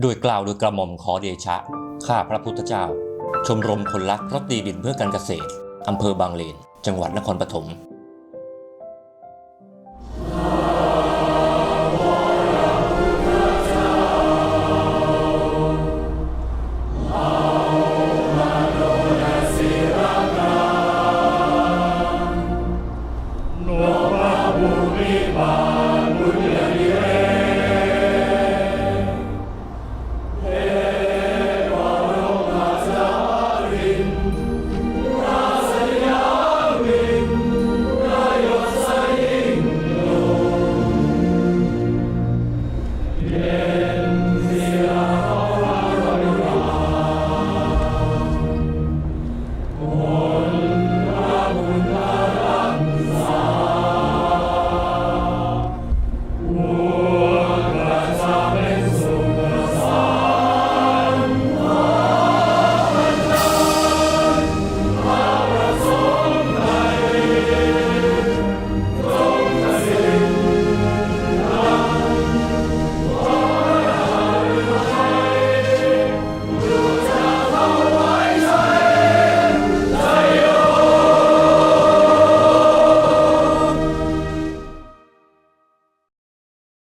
โดยกล่าวโดยกระหม่อมขอเดชะ ข้าพระพุทธเจ้า ชมรมคนรักรถดีดินเพื่อการเกษตร อำเภอบางเลน จังหวัดนครปฐม